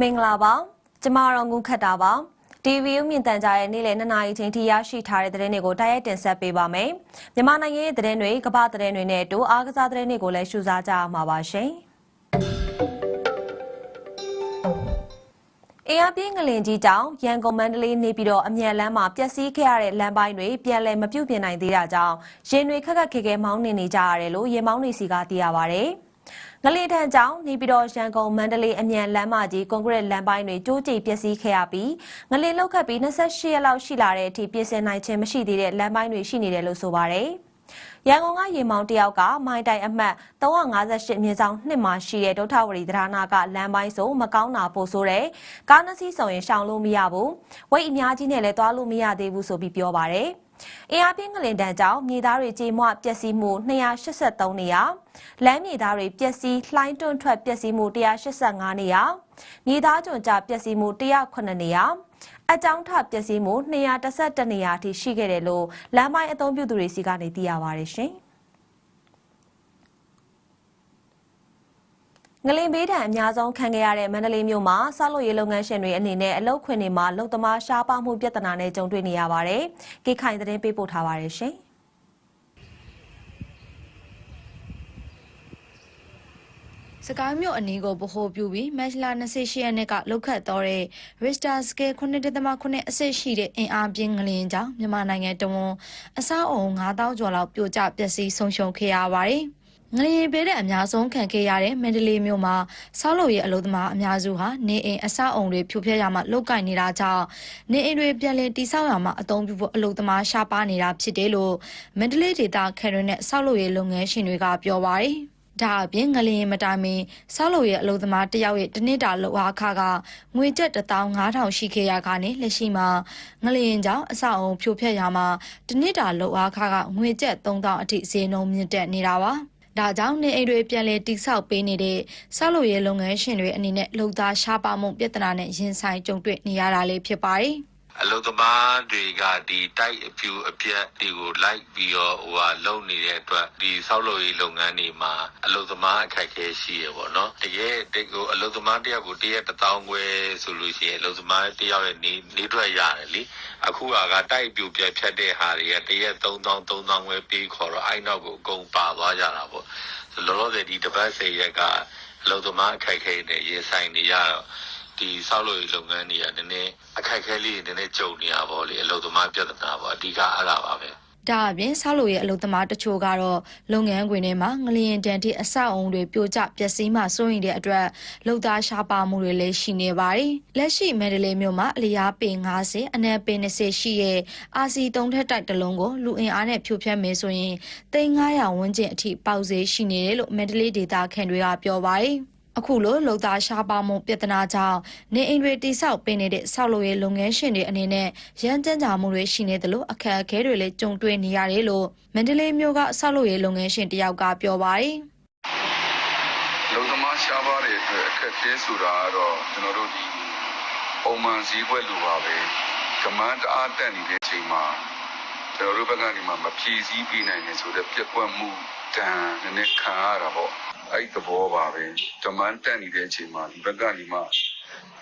မင်္ဂလာပါကျမတော်ငုခတ်တာပါ TV ဥမြင့်တန်ကြားရဲ့နေ့လယ်2နာရီချိန်ထိရရှိထားတဲ့သတင်းတွေကိုတိုက်ရိုက်တင်ဆက်ပေးပါမယ်မြန်မာနိုင်ငံရဲ့သတင်းတွေကမ္ဘာသတင်းတွေနဲ့အတူအားကစားသတင်းတွေကိုလည်းရှုစားကြရမှာပါရှင်အေးအပြင်းငလင်ကြီးကြောင့်ရန်ကုန်မန္တလေးနေပြီးတော့အမြန်လမ်းမှာပျက်စီးခဲ့ရတဲ့လမ်းပိုင်းတွေပြန်လည်မပြုတ်ပြင်နိုင်သေးတာကြောင့်ရင်တွေခက်ခက်ခဲခဲမောင်းနေနေကြရတယ်လို့ရေမောင်းနေစီကသိရပါဗျ။ ငလီထန်ကြောင့်နေပြည်တော်ရန်ကုန်မန္တလေးအမြန်လမ်းမကြီးကွန်ကရစ်လမ်းပိုင်းတွေကျိုးကျိပျက်စီးခဲ့ရပြီးငလီလောက်ခတ်ပြီး28ရက်လောက်ရှိလာတဲ့အထိပြင်ဆင်နိုင်ခြင်းမရှိသေးတဲ့လမ်းပိုင်းတွေရှိနေတယ်လို့ဆိုပါတယ်။ရန်ကုန်ကရေမောင်တယောက်ကမိုင်းတိုင်အမှတ်358မြင်းဆောင်နှစ်မှာရှိတဲ့ဒုထဝရီသဒ္ဓနာကလမ်းပိုင်းဆိုမကောင်းတာပို့ဆိုတဲ့ကားနှစ်စီးဆောင်ရင်ရှောင်လို့မရဘူး။ဝိတ်အများကြီးနဲ့လည်းသွားလို့မရသေးဘူးဆိုပြီးပြောပါတယ်။ အင်အားပြင်းငလင်တန်းကြောင့်မြေသားတွေကြေမွပျက်စီးမှု283နေရာလမ်းမြေသားတွေပျက်စီးလှိုင်းတွန့်ထွက်ပျက်စီးမှု185နေရာမြေသားကျွံကြပျက်စီးမှု109နေရာအကြောင်းထပျက်စီးမှု212နေရာအထိရှိခဲ့တယ်လို့လမ်းပိုင်းအသုံးပြုသူတွေစီကနေသိရပါတယ်ရှင်။ ငလင်ဘေးဒဏ်အများဆုံးခံခဲ့ရတဲ့မန္တလေးမြို့မှာဆောက်လုပ်ရေးလုပ်ငန်းရှင်တွေအနေနဲ့အလုပ်ခွင်တွေမှာလုံသမားရှားပါမှုပြဿနာနဲ့ကြုံတွေ့နေရပါတယ်။ကိခိုင်သတင်းပေးပို့ထားပါတယ်ရှင်။စကိုင်းမြို့အနီးကိုဗဟိုပြုပြီးမက်လ28ရက်နေ့ကလောက်ခတ်တော်တဲ့ Richter Scale 9.9အဆင့်ရှိတဲ့အင်အားပြင်းငလျင်ကြောင့်မြန်မာနိုင်ငံတဝန်အဆောက်အုံ9000ကျော်လောက်ပြိုကျပျက်စီးဆုံးရှုံးခဲ့ရပါတယ်။ ငလျင်ပေးတဲ့အများဆုံးခံခဲ့ရတဲ့မန္တလေးမြို့မှာဆောက်လုပ်ရေးအလုပ်သမားအများစုဟာနေအိမ်အဆောက်အုံတွေဖြိုဖျက်ရမှလုတ်ကင်နေတာကြောင့်နေအိမ်တွေပြန်လည်တိစောက်ရမှအသုံးပြုဖို့အလုပ်သမားရှားပါနေတာဖြစ်တယ်လို့မန္တလေးဒေသခံတွေနဲ့ဆောက်လုပ်ရေးလုပ်ငန်းရှင်တွေကပြောပါတယ်။ဒါအပြင်ငလျင်မတိုင်မီဆောက်လုပ်ရေးအလုပ်သမားတယောက်ရဲ့တနစ်တာလောက်အားခကငွေကျပ်15000ရှိခဲ့ရကနေလက်ရှိမှာငလျင်ကြောင့်အဆောက်အုံဖြိုဖျက်ရမှာတနစ်တာလောက်အားခကငွေကျပ်3000အထိဈေးနှုန်းမြင့်တက်နေတာပါ။ ဒါကြောင့်နေအိမ်တွေပြန်လည်တိစောက်ပေးနေတဲ့ဆောက်လုပ်ရေးလုပ်ငန်းရှင်တွေအနေနဲ့လုံသားရှားပါမှုပြဿနာနဲ့ရင်ဆိုင်ကြုံတွေ့နေရတာလေးဖြစ်ပါတယ် အလုသမားတွေကဒီတိုက်အပြူအပြက်တွေကိုလိုက်ပြီးတော့ဟိုဟာလုံနေတဲ့အတွက်ဒီဆောက်လုပ်ရေးလုပ်ငန်းတွေမှာအလုသမားအခက်အခဲရှိရပေါ့နော်တကယ်ဒီကိုအလုသမားတယောက်ကိုတရက်တစ်တောင်းခွဲဆိုလို့ရှိရင်အလုသမားတယောက်ရဲ့နေနေထွက်ရတယ်လေအခုကတိုက်ပြူပြက်ဖြတ်တဲ့ဟာတွေကတရက်3000 3000ခွဲပေးခေါ်တော့အဲ့နောက်ကိုအကုန်ပါသွားကြတာပေါ့လောလောဆယ်ဒီတပတ်စေရက်ကအလုသမားအခက်အခဲတွေရင်ဆိုင်နေရတော့ ဒီဆောက်လုပ်ရေးလုပ်ငန်းတွေကနည်းနည်းအခက်အခဲလေးတွေနည်းနည်းကြုံနေရပါလေအလုပ်သမားပြဿနာပေါ့အဓိကအဲ့ဒါပါပဲဒါအပြင်ဆောက်လုပ်ရေးအလုပ်သမားတချို့ကတော့လုပ်ငန်းခွင်ထဲမှာငလျင်တန်တိအဆောက်အုံတွေပြိုကျပျက်စီးမှစိုးရင်တဲ့အတွက်လုံသားရှားပါမှုတွေလည်းရှိနေပါတယ်။လက်ရှိမန္တလေးမြို့မှာအလျားပေ90အနက်ပေ20ရှိတဲ့အာစီ3ထက်တိုက်တလုံးကိုလူအင်အားနဲ့ဖြိုဖျက်မယ်ဆိုရင်3900ဝန်းကျင်အထိပေါက်ဈေးရှိနေတယ်လို့မန္တလေးဒေသခံတွေကပြောပါတယ်။ အခုလိုလုံသားရှားပါမှုပြဿနာကြောင့်နေအိမ်တွေတိဆောက်ပေးနေတဲ့ဆောက်လုပ်ရေးလုပ်ငန်းရှင်တွေအနေနဲ့ရန်ကြမ်းကြမှုတွေရှိနေသလိုအခက်အခဲတွေလည်းကြုံတွေ့နေရတယ်လို့မန္တလေးမြို့ကဆောက်လုပ်ရေးလုပ်ငန်းရှင်တယောက်ကပြောပါတယ်။လုံသမားရှားပါတဲ့အတွက်အခက်အခဲဆိုတာကတော့ကျွန်တော်တို့ဒီပုံမှန်စည်းကွက်လိုပါပဲ။ကမန်းတအားတက်နေတဲ့အချိန်မှာကျွန်တော်တို့ဘက်ကနေမှမဖြည့်ဆည်းပြနိုင်နေဆိုတဲ့ပြက်ကွက်မှုတန်နည်းနည်းခံရတာပေါ့။ အဲ့သဘောပါပဲဒမန်တက်နေတဲ့အချိန်မှာဒီဘက်ကနေမှ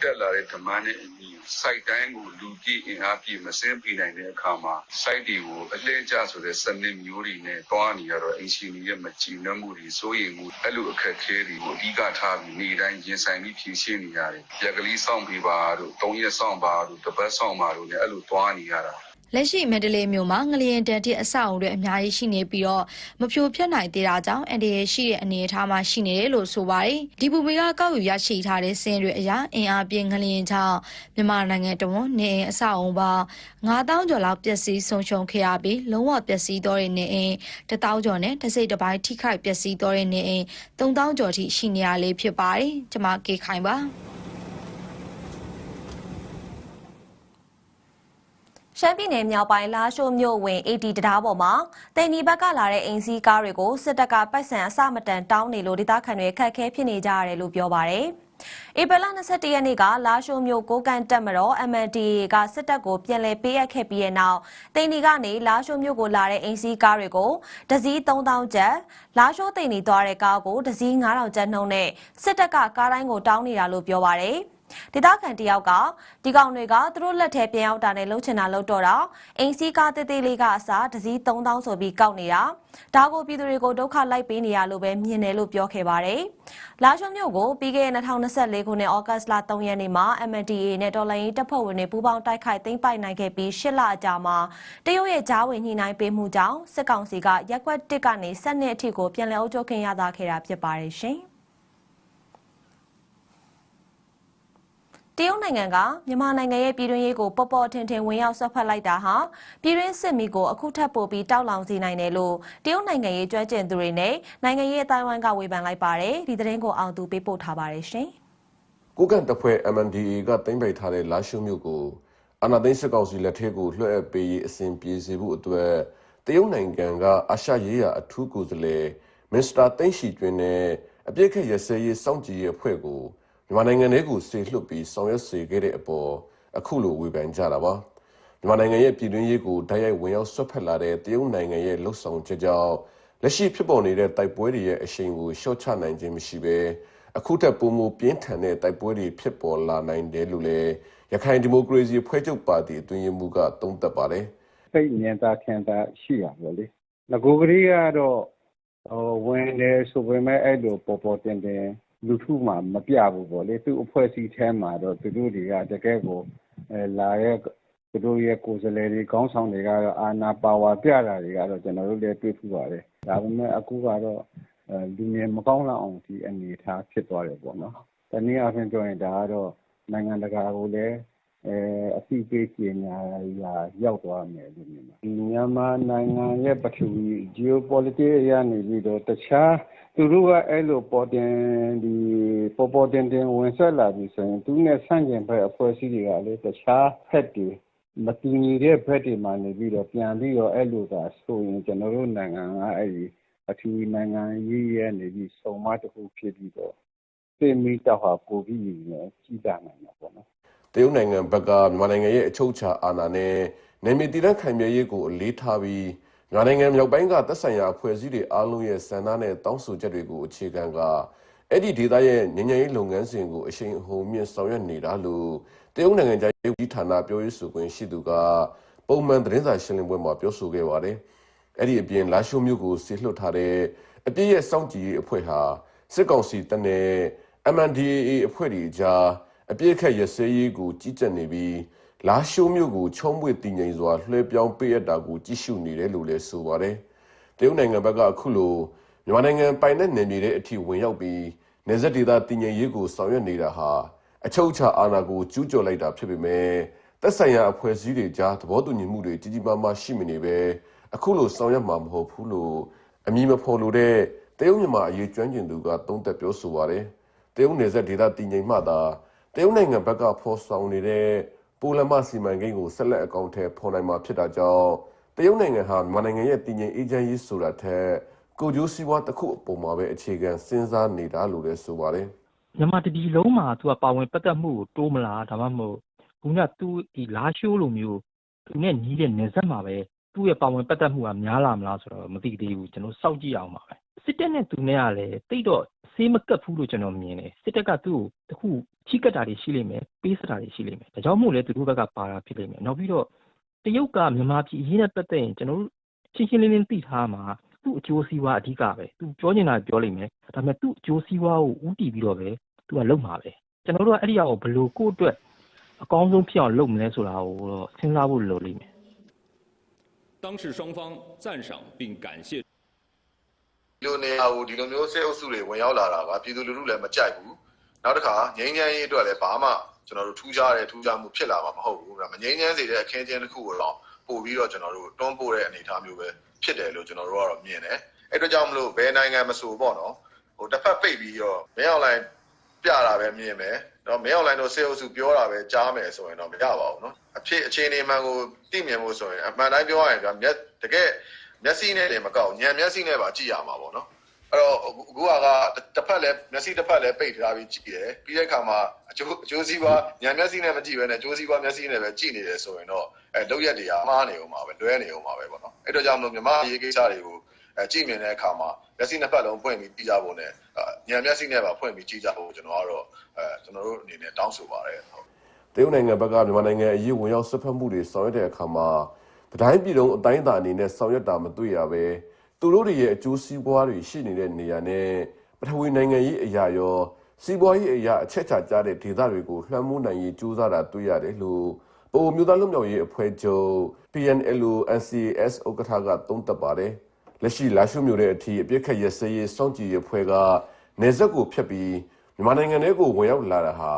တက်လာတဲ့ဒမန်နဲ့အညီ site တိုင်းကိုလူကြည့်အင်အားပြည့်မစင်းပြနိုင်တဲ့အခါမှာ site တွေကိုအလှည့်ကျဆိုတဲ့စနစ်မျိုးတွေနဲ့တွားနေရတော့အင်ရှင်ရဲ့မကြည်နပ်မှုတွေစိုးရိမ်မှုအဲ့လိုအခက်အခဲတွေကိုအဓိကထားပြီးနေ့တိုင်းရင်ဆိုင်ပြီးဖြေရှင်းနေရတယ်။ရက်ကလေးစောင့်ပြပါတို့၃ရက်စောင့်ပါတို့တစ်ပတ်စောင့်ပါတို့လည်းအဲ့လိုတွားနေရတာ လက်ရှိမန္တလေးမြို့မှာငလျင်တန်တဲ့အဆောက်အုံတွေအများကြီးရှိနေပြီးတော့မဖြိုဖျက်နိုင်သေးတာကြောင့်အန်ဒီရရှိတဲ့အနေအထားမှာရှိနေတယ်လို့ဆိုပါတယ်။ဒီပူမီကကောက်ယူရရှိထားတဲ့စင်းတွေအရာအင်အားပြင်းငလျင်ကြောင့်မြန်မာနိုင်ငံတဝန်နေအိမ်အဆောက်အုံပေါင်း9000ကျော်လောက်ပျက်စီးဆုံးရှုံးခဲ့ရပြီးလုံးဝပျက်စီးတော့တဲ့နေအိမ်1000ကျော်နဲ့တစ်စိတ်တစ်ပိုင်းထိခိုက်ပျက်စီးတော့တဲ့နေအိမ်3000ကျော်ထိရှိနေရလေးဖြစ်ပါတယ်။ကျွန်မကေခိုင်ပါ။ ရှမ်းပြည်နယ်မြောက်ပိုင်းလာရှိုးမြို့ဝင် AD တရားပေါ်မှာတင်ဒီဘက်ကလာတဲ့အိမ်စီးကားတွေကိုစစ်တပ်ကပိုက်ဆံအစမတန်တောင်းနေလို့ဒေသခံတွေခက်ခဲဖြစ်နေကြရတယ်လို့ပြောပါရယ်ဧပြီလ22ရက်နေ့ကလာရှိုးမြို့ကိုကန်တက်မတော် MNDA ကစစ်တပ်ကိုပြန်လည်ပေးအပ်ခဲ့ပြီးတဲ့နောက်တင်ဒီကနေလာရှိုးမြို့ကိုလာတဲ့အိမ်စီးကားတွေကိုဒဇီး3000ကျပ်လာရှိုးတင်ဒီသွားတဲ့ကားကိုဒဇီး9000ကျပ်နှုန်းနဲ့စစ်တပ်ကကားတိုင်းကိုတောင်းနေတာလို့ပြောပါရယ် ဒေသခံတယောက်ကဒီကောင်တွေကသူတို့လက်ထဲပြန်ရောက်တာနဲ့လှုပ်ချင်တာလှုပ်တော့တာအိမ်စီးကားတေးသေးလေးကအစားတစ်စီး3000ဆိုပြီးကောက်နေတာဒါကိုပြည်သူတွေကိုဒုက္ခလိုက်ပေးနေရလို့ပဲမြင်တယ်လို့ပြောခဲ့ပါတယ်။လာရှုံမြို့ကိုပြီးခဲ့တဲ့2024ခုနှစ်ဩဂတ်စ်လ3ရက်နေ့မှာ MNDAA နဲ့တော်လိုင်းတပ်ဖွဲ့ဝင်တွေပူးပေါင်းတိုက်ခိုက်သိမ်းပိုက်နိုင်ခဲ့ပြီး10လအကြာမှာတရုတ်ရဲ့ဂျားဝင်ညှိနှိုင်းပေးမှုကြောင့်စစ်ကောင်စီကရက်ကွက်တစ်ကနေ7နှစ်အထိကိုပြန်လည်အုပ်ချုပ်ခင်ရတာခဲ့တာဖြစ်ပါတယ်ရှင်။ တရုတ်နိုင်ငံကမြန်မာနိုင်ငံရဲ့ပြည်တွင်းရေးကိုပေါ်ပေါ်ထင်ထင်ဝင်ရောက်ဆွတ်ဖက်လိုက်တာဟာပြည်တွင်းစစ်မီကိုအခုထပ်ပိုပြီးတောက်လောင်စေနိုင်တယ်လို့တရုတ်နိုင်ငံရေးကျွမ်းကျင်သူတွေနဲ့နိုင်ငံရေးအတိုင်းအဝိုင်းကဝေဖန်လိုက်ပါတယ်ဒီသတင်းကိုအောင်သူပေးပို့ထားပါတယ်ရှင်ကိုကန်တပ်ဖွဲ့ MNDAA ကတင်ပိတ်ထားတဲ့လာရှုမြို့ကိုအာနာသိန်းစစ်ကောင်စီလက်ထက်ကိုလွှဲအပ်ပေးရေးအစဉ်ပြေစေဖို့အတွက်တရုတ်နိုင်ငံကအာရှရေးရာအထူးကိုယ်စားလှယ်မစ္စတာသိန်းရှိကျွင်းနဲ့အပြစ်ခက်ရစဲရေးစောင့်ကြည့်ရေးအဖွဲ့ကို မြန်မာနိုင်ငံထဲကိုစေလွှတ်ပြီးဆောင်ရွက်စေခဲ့တဲ့အပေါ်အခုလိုဝေဖန်ကြတာပါမြန်မာနိုင်ငံရဲ့ပြည်တွင်းရေးကိုတိုက်ရိုက်ဝင်ရောက်ဆွတ်ဖက်လာတဲ့တရုတ်နိုင်ငံရဲ့လှုပ်ဆောင်ချက်ကြောင့်လက်ရှိဖြစ်ပေါ်နေတဲ့တိုက်ပွဲတွေရဲ့အရှိန်ကိုရှော့ချနိုင်ခြင်းမရှိဘဲအခုထက်ပိုမိုပြင်းထန်တဲ့တိုက်ပွဲတွေဖြစ်ပေါ်လာနိုင်တယ်လို့လည်းရခိုင်ဒီမိုကရေစီဖွဲ့ချုပ်ပါတီအတွင်းရေးမှူးကသုံးသပ်ပါတယ်စိတ်မြင်သာခံသာရှိရပါလေငကိုကလေးကတော့ဟိုဝင်တယ်ဆိုပေမဲ့အဲ့လိုပေါ်ပေါ်တင်တင် လူထုမှမပြဘူးပေါ့လေ သူ့အဖွဲ့အစည်းထဲမှာတော့ သူတို့တွေက တကယ်ကိုအဲလာရဲ့ သူတို့ရဲ့ ကိုယ်စားလှယ်တွေကောင်းဆောင်တွေကတော့ အာနာပါဝါပြတာတွေကတော့ ကျွန်တော်တို့လည်း တွေ့ထူပါတယ် ဒါပေမဲ့ အခုကတော့အဲလူငယ်မကောင်းလောက်အောင် ဒီအနေအထား ဖြစ်သွားတယ်ပေါ့နော် တနည်းအားဖြင့်ပြောရင် ဒါကတော့ နိုင်ငံတကာကိုလည်း အဲအစီအပေးပြင်ညာရာရောက်သွားမယ်လို့မြင်ပါတယ် မြန်မာနိုင်ငံရဲ့ပထဝီ geopolitics အရနေပြီးတော့ တခြားသူတို့က အဲ့လိုပေါ်တင်ဒီပေါ်ပေါ်တင်တင် ဝင်ဆက်လာပြီဆိုရင် သူနဲ့ဆန့်ကျင်ဘက်အဖွဲ့အစည်းတွေကလည်း တခြားဖက်တွေ မတူညီတဲ့ဘက်တွေမှာနေပြီးတော့ ပြန်ပြီးတော့ အဲ့လိုသာဆိုရင် ကျွန်တော်တို့နိုင်ငံက အဲ့ဒီအထူးနိုင်ငံရေးရဲ့နေပြီးစုံမတစ်ခုဖြစ်ပြီးတော့သိမိတော့ဟာကိုပြီးရင်ကြီးတာနိုင်မှာပေါ့နော် တရုတ်နိုင်ငံဘက်ကမြန်မာနိုင်ငံရဲ့အချုပ်အခြာအာဏာနဲ့နယ်မြေတည်တံ့ခိုင်မြဲရေးကိုအလေးထားပြီးမြန်မာနိုင်ငံမြောက်ပိုင်းကသက်ဆိုင်ရာအဖွဲ့အစည်းတွေအားလုံးရဲ့စံနာနဲ့တောင်းဆိုချက်တွေကိုအခြေခံကအဲ့ဒီဒေသရဲ့ငြိမ်းချမ်းရေးလုပ်ငန်းစဉ်ကိုအရှိန်အဟုန်မြင့်ဆောင်ရွက်နေတာလို့တရုတ်နိုင်ငံသားရေးဝန်ကြီးဌာနပြောရေးဆိုခွင့်ရှိသူကပုံမှန်သတင်းစာရှင်းလင်းပွဲမှာပြောဆိုခဲ့ပါတယ်။အဲ့ဒီအပြင်လာရှိုမျိုးကိုဆေလွှတ်ထားတဲ့အပြည့်ရဲ့စောင့်ကြည့်ရေးအဖွဲ့ဟာစစ်ကောင်စီတပ်နဲ့ MNDAA အဖွဲ့တွေကြား အပြည့်အခက်ရစဲရေးကိုကြီးကြပ်နေပြီးလာရှိုးမျိုးကိုချုံးပွေတည်ငြိမ်စွာလွှဲပြောင်းပေးရတာကိုကြည့်ရှုနေတယ်လို့လည်းဆိုပါတယ်။တရုတ်နိုင်ငံဘက်ကအခုလိုမြန်မာနိုင်ငံပိုင်တဲ့နယ်မြေတွေအထိဝင်ရောက်ပြီးနေဆက်ဒေသတည်ငြိမ်ရေးကိုဆောင်ရွက်နေတာဟာအချုပ်အခြာအာဏာကိုကျူးကျော်လိုက်တာဖြစ်ပေမဲ့သက်ဆိုင်ရာအဖွဲ့အစည်းတွေကြားသဘောတူညီမှုတွေကြီးကြီးမားမားရှိမနေပဲအခုလိုဆောင်ရွက်မှာမဟုတ်ဘူးလို့အမည်မဖော်လို့တဲ့တရုတ်မြန်မာအရေးကျွမ်းကျင်သူကသုံးသပ်ပြောဆိုပါတယ်။တရုတ်နယ်စပ်ဒေသတည်ငြိမ်မှသာ တရုတ်နိုင်ငံဘက်ကဖော်ဆောင်နေတဲ့ပိုလန်မစီမံကိန်းကိုဆက်လက်အကောင့်ထဲဖော်နိုင်မှာဖြစ်တာကြောင့်တရုတ်နိုင်ငံဟာမြန်မာနိုင်ငံရဲ့တည်ငြိမ်အေးချမ်းရေးဆိုတာထက်ကိုကျိုးစီးပွားတစ်ခုအပေါ်မှာပဲအခြေခံစဉ်းစားနေတာလို့လည်းဆိုပါတယ်မြန်မာတပြည်လုံးမှာသူကပါဝင်ပတ်သက်မှုကိုတိုးမလားဒါမှမဟုတ်ခုနကသူဒီလာရှိုးလိုမျိုးသူနဲ့ညီးတဲ့နေဆက်မှာပဲသူ့ရဲ့ပါဝင်ပတ်သက်မှုကများလာမလားဆိုတော့မသိသေးဘူးကျွန်တော်စောင့်ကြည့်အောင်ပါပဲ စစ်တပ်နဲ့သူနဲ့ကလည်းတိတ်တော့ဆေးမကပ်ဘူးလို့ကျွန်တော်မြင်တယ်စစ်တပ်ကသူ့ကိုတခုချိကတ်တာတွေရှိလိမ့်မယ်ပေးစတာတွေရှိလိမ့်မယ်ဒါကြောင့်မို့လဲသူတို့ဘက်ကပါတာဖြစ်လိမ့်မယ်နောက်ပြီးတော့တရုတ်ကမြန်မာပြည်အရေးနဲ့ပတ်သက်ရင်ကျွန်တော်တို့ရှင်းရှင်းလင်းလင်းသိထားမှာသူ့အကျိုးစီးပွားအဓိကပဲသူပြောနေတာပြောလိမ့်မယ်ဒါပေမဲ့သူ့အကျိုးစီးပွားကိုဥတီပြီးတော့ပဲသူကလုံမှာပဲကျွန်တော်တို့ကအဲ့ဒီအရာကိုဘယ်လိုကိုယ့်အတွက်အကောင်းဆုံးဖြစ်အောင်လုပ်မလဲဆိုတာကိုတော့စဉ်းစားဖို့လိုလိမ့်မယ် 当事双方赞赏并感谢 ဒီလိုနေရာကိုဒီလိုမျိုးဆဲအုပ်စုတွေဝင်ရောက်လာတာကပြည်သူလူထုလည်းမကြိုက်ဘူးနောက်တစ်ခါငြိမ်းချမ်းရေးအတွက်လည်းဘာမှကျွန်တော်တို့ထူးခြားတဲ့ထူးခြားမှုဖြစ်လာမှာမဟုတ်ဘူးမငြိမ်းချမ်းစေတဲ့အခင်းအကျင်းတစ်ခုကိုတော့ပို့ပြီးတော့ကျွန်တော်တို့တွန်းပို့တဲ့အနေအထားမျိုးပဲဖြစ်တယ်လို့ကျွန်တော်တို့ကတော့မြင်တယ်အဲ့တော့ကြောင့်မလို့ဘယ်နိုင်ငံမဆိုပေါ့နော်ဟိုတစ်ဖက်ပိတ်ပြီးတော့မင်းအွန်လိုင်းပြတာပဲမြင်မယ်တော့မင်းအွန်လိုင်းတို့ဆေးအုပ်စုပြောတာပဲကြားမယ်ဆိုရင်တော့မရပါဘူးနော်အဖြစ်အခြေအနေမှန်ကိုသိမြင်ဖို့ဆိုရင်အမှန်တိုင်းပြောရရင်ဗျာမျက်တကယ် မျက်စိနဲ့လည်းမကောက်ညံမျက်စိနဲ့ပါကြည့်ရမှာပေါ့နော်အဲ့တော့အခုကတစ်ဖက်လည်းမျက်စိတစ်ဖက်လည်းပိတ်ထားပြီးကြည့်တယ်ပြီးတဲ့အခါမှာအကျိုးအကျိုးစီးပွားညံမျက်စိနဲ့မကြည့်ဘဲနဲ့အကျိုးစီးပွားမျက်စိနဲ့ပဲကြည့်နေတယ်ဆိုရင်တော့အဲလောက်ရက်တွေကမှားနေအောင်ပါပဲလွဲနေအောင်ပါပဲပေါ့နော်အဲ့တော့ကြောင့်မလို့မြမရေးကိစ္စတွေကိုအဲကြည့်မြင်တဲ့အခါမှာမျက်စိနှစ်ဖက်လုံးဖွင့်ပြီးကြည့်ကြဖို့နဲ့ညံမျက်စိနဲ့ပါဖွင့်ပြီးကြည့်ကြဖို့ကျွန်တော်ကတော့အဲကျွန်တော်တို့အနေနဲ့တောင်းဆိုပါတယ်ဟုတ်တရုတ်နိုင်ငံဘက်ကမြန်မာနိုင်ငံအရေးဝင်ရောက်ဆွတ်ဖက်မှုတွေဆောင်ရွက်တဲ့အခါမှာ တိုင်းပြည်လုံးအတိုင်းအတာအနေနဲ့ဆောင်ရွက်တာမတွေ့ရပဲသူတို့တွေရဲ့အကျိုးစီးပွားတွေရှိနေတဲ့နေရာနဲ့ပထဝီနိုင်ငံရေးအရာရောစီးပွားရေးအရာအချက်ချာကြတဲ့ဒေသတွေကိုလွှမ်းမိုးနိုင်ရေးကြိုးစားတာတွေ့ရတယ်လို့ပုံမျိုးသားလွတ်မြောက်ရေးအဖွဲ့ချုပ် PNLO NCAS ဥက္ကဋ္ဌကသုံးသပ်ပါတယ်လက်ရှိလာရှုမျိုးတဲ့အထိအပြစ်ခတ်ရစရေးစောင့်ကြည့်ရေးအဖွဲ့ကနေဆက်ကိုဖျက်ပြီးမြန်မာနိုင်ငံထဲကိုဝင်ရောက်လာတာဟာ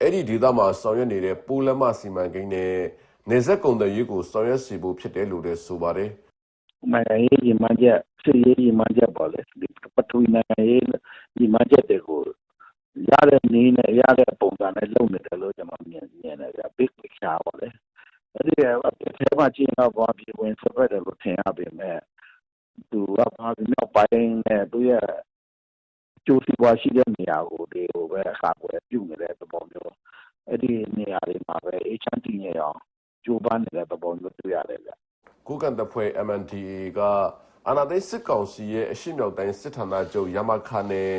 အဲ့ဒီဒေသမှာဆောင်ရွက်နေတဲ့ပိုးလမ်းမစီမံကိန်းနဲ့ နေဆက်ကုန်တဲ့ရေးကိုဆောင်ရွက်စီဖို့ဖြစ်တယ်လို့လည်းဆိုပါတယ်နိုင်ငံရေးညီမချက်စစ်ရေးညီမချက်ပေါ့လေဒီပထဝီနိုင်ငံရေးညီမချက်တွေကိုရတဲ့နည်းနဲ့ရတဲ့ပုံစံနဲ့လုပ်နေတယ်လို့ကျွန်တော်မြင်မြင်တယ်ဗျ big picture ပေါ့လေအဲ့ဒီအဖြစ်မှာချင်းတော့ဘာဖြစ်ဝင်ဆက်ရတယ်လို့ထင်ရပေမဲ့သူကဘာဒီနောက်ပိုင်းနဲ့သူရဲ့ကျိုးစီးပွားရှိတဲ့နေရာကိုဒီဟိုပဲအခါကွယ်ပြုနေတဲ့သဘောမျိုးအဲ့ဒီနေရာတွေမှာပဲ HNT နေအောင် ကျိုးပန်းနေတဲ့သဘောမျိုးတွေ့ရတယ်ဗျကိုကန်တဖွဲ MNDA ကအာနာသိန်းစစ်ကောင်စီရဲ့အရှိမြောက်တိုင်းစစ်ဌာနချုပ်ရမခနဲ့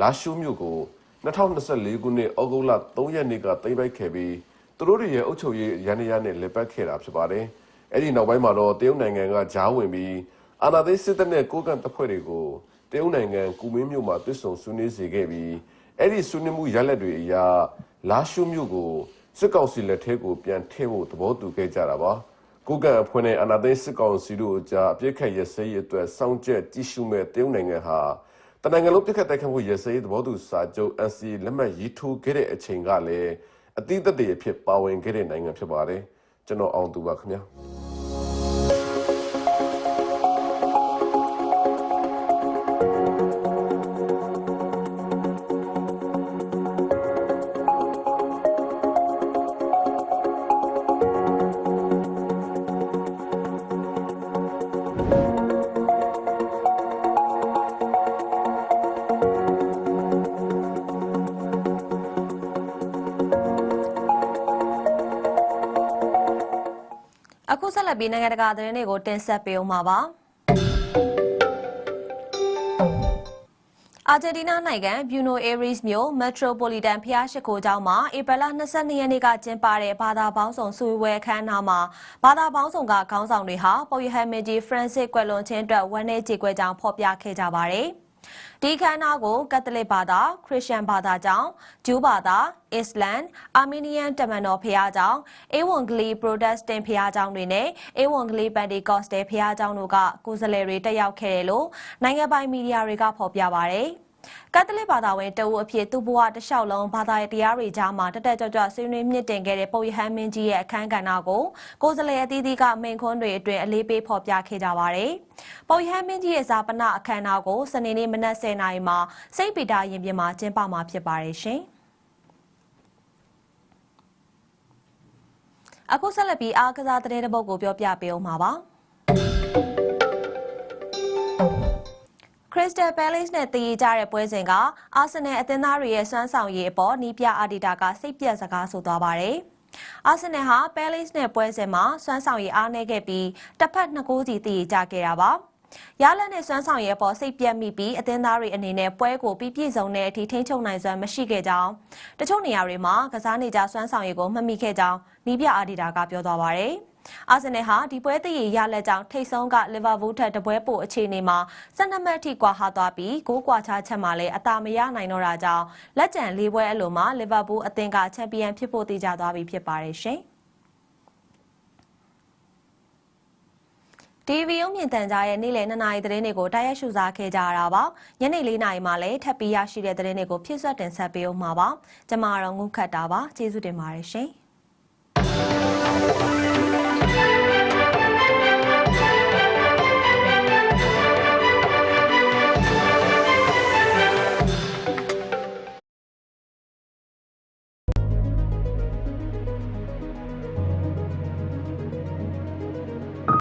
လာရှုမြို့ကို2024ခုနှစ်ဩဂုတ်လ3ရက်နေ့ကသိမ်းပိုက်ခဲ့ပြီးသူတို့တွေရဲ့အုပ်ချုပ်ရေးရန်ရနဲ့လက်ပတ်ခဲ့တာဖြစ်ပါတယ်။အဲ့ဒီနောက်ပိုင်းမှာတော့တရုတ်နိုင်ငံကဂျားဝင်ပြီးအာနာသိန်းစစ်တပ်နဲ့ကိုကန်တဖွဲတွေကိုတရုတ်နိုင်ငံကူမင်းမြို့မှာတွစ်ဆုံဆွေးနွေးစေခဲ့ပြီးအဲ့ဒီဆွေးနွေးမှုရလဒ်တွေအရလာရှုမြို့ကို စစ်ကောင်စီလက်ထဲကိုပြန်ထည့်ဖို့သဘောတူခဲ့ကြတာပါ။ကိုကန့်အဖွဲ့နဲ့အနာသိန်းစစ်ကောင်စီတို့အကြားအပြစ်ခတ်ရစဲရေးအတွက်စောင့်ကြက်ကြည့်ရှုမဲ့တရုတ်နိုင်ငံဟာတနိုင်ငံလုံးပြစ်ခတ်တိုက်ခတ်မှုရစဲရေးသဘောတူစာချုပ် NC လက်မှတ်ရေးထိုးခဲ့တဲ့အချိန်ကလည်းအတိအသက်တွေအဖြစ်ပါဝင်ခဲ့တဲ့နိုင်ငံဖြစ်ပါတယ်ကျွန်တော်အောင်သူပါခင်ဗျာ အခုဆက်လက်ပြီးနိုင်ငံတကာသတင်းတွေကိုတင်ဆက်ပေးအောင်ပါပါအာဂျင်တီးနားနိုင်ငံဘျူနိုအေရီစ်မြို့မက်ထရိုပိုလီတန်ဖျားရှိခိုးကျောင်းမှာဧပြီလ22ရက်နေ့ကကျင်းပတဲ့ဘာသာပေါင်းစုံစုဝေးအခမ်းအနားမှာဘာသာပေါင်းစုံကခေါင်းဆောင်တွေဟာပုပ်ရဟန်းမင်းကြီးဖရန့်စစ်ကွယ်လွန်ခြင်းအတွက်ဝမ်းနည်းကြေကွဲကြောင်းဖော်ပြခဲ့ကြပါတယ်။ ဒီခမ်းနားကိုကက်သလစ်ဘာသာခရစ်ယာန်ဘာသာကြောင့်ဂျူးဘာသာအစ္စလမ်အာမီနီယန်တမန်တော်ဖျားကြောင့်အေဝံဂေလိပရိုတက်စတင်ဖျားကြောင့်တွေနဲ့အေဝံဂေလိပန်တီကော့စတယ်ဖျားကြောင့်တို့ကကိုယ်စားလှယ်တွေတက်ရောက်ခဲ့တယ်လို့နိုင်ငံပိုင်မီဒီယာတွေကဖော်ပြပါတယ်။ ကက်သလစ်ဘာသာဝင်တအူအဖြစ်သူ့ဘဝတစ်လျှောက်လုံးဘာသာတရားတွေကြားမှာတက်တက်ကြွကြွဆွေးနွေးမြင့်တင်ခဲ့တဲ့ပုပ်ရဟန်းမင်းကြီးရဲ့အခမ်းကဏ္ဍကိုကိုယ်စားလှယ်အသီးသီးကမိန့်ခွန်းတွေအတွင်းအလေးပေးဖော်ပြခဲ့ကြပါတယ်။ပုပ်ရဟန်းမင်းကြီးရဲ့ဇာပနအခမ်းအနားကိုစနေနေ့မနက်10:00နာရီမှာစိန့်ပီတာရင်ပြင်မှာကျင်းပမှာဖြစ်ပါတယ်ရှင်။အခုဆက်လက်ပြီးအားကစားသတင်းတစ်ပုဒ်ကိုပြောပြပေးအောင်ပါ ပါ။ခရစ္စတယ်ပဲလေးစ်နဲ့တည်ရကြတဲ့ပွဲစဉ်ကအာဆင်နယ်အသင်းသားတွေရဲ့စွမ်းဆောင်ရည်အပေါ်နီးပြအာဒီတာကစိတ်ပြက်စကားဆိုသွားပါတယ်။အာဆင်နယ်ဟာပဲလေးစ်နဲ့ပွဲစဉ်မှာစွမ်းဆောင်ရည်အားနည်းခဲ့ပြီးတစ်ဖက်နှစ်ကိုးစီတည်ရကြခဲ့တာပါ။ရလက်နဲ့စွမ်းဆောင်ရည်အပေါ်စိတ်ပြက်မိပြီးအသင်းသားတွေအနေနဲ့ပွဲကိုပြည့်ပြည့်စုံတဲ့အထိထိန်းချုပ်နိုင်စွမ်းမရှိခဲ့ကြောင်းတချို့နေရာတွေမှာကစားနေကြစွမ်းဆောင်ရည်ကိုမမိခဲ့ကြောင်းနီးပြအာဒီတာကပြောသွားပါတယ်။ အာဆင်နယ်ဟာဒီပွဲတည်ရလက်ကြောင့်ထိတ်ဆုံးကလီဗာပူးထက်တပွဲပိုအခြေအနေမှာ12မှတ်ထိကွာဟသွားပြီးဂိုးကွာခြားချက်မှာလည်းအသာမရနိုင်တော့တာကြောင့်လက်ကျန်၄ပွဲအလိုမှာလီဗာပူးအသင်းကချန်ပီယံဖြစ်ဖို့တည်ကြသွားပြီဖြစ်ပါတယ်ရှင်။ TV ရုံမြင့်တန်ကြားရဲ့နေ့လယ်2နာရီသတင်းတွေကိုတိုက်ရိုက်ရှုစားခဲ့ကြရတာပါညနေ4နာရီမှလည်းထပ်ပြီးရရှိတဲ့သတင်းတွေကိုဖြည့်ဆွတ်တင်ဆက်ပေးဦးမှာပါကျွန်မတော့ငုခတ်တာပါကျေးဇူးတင်ပါတယ်ရှင်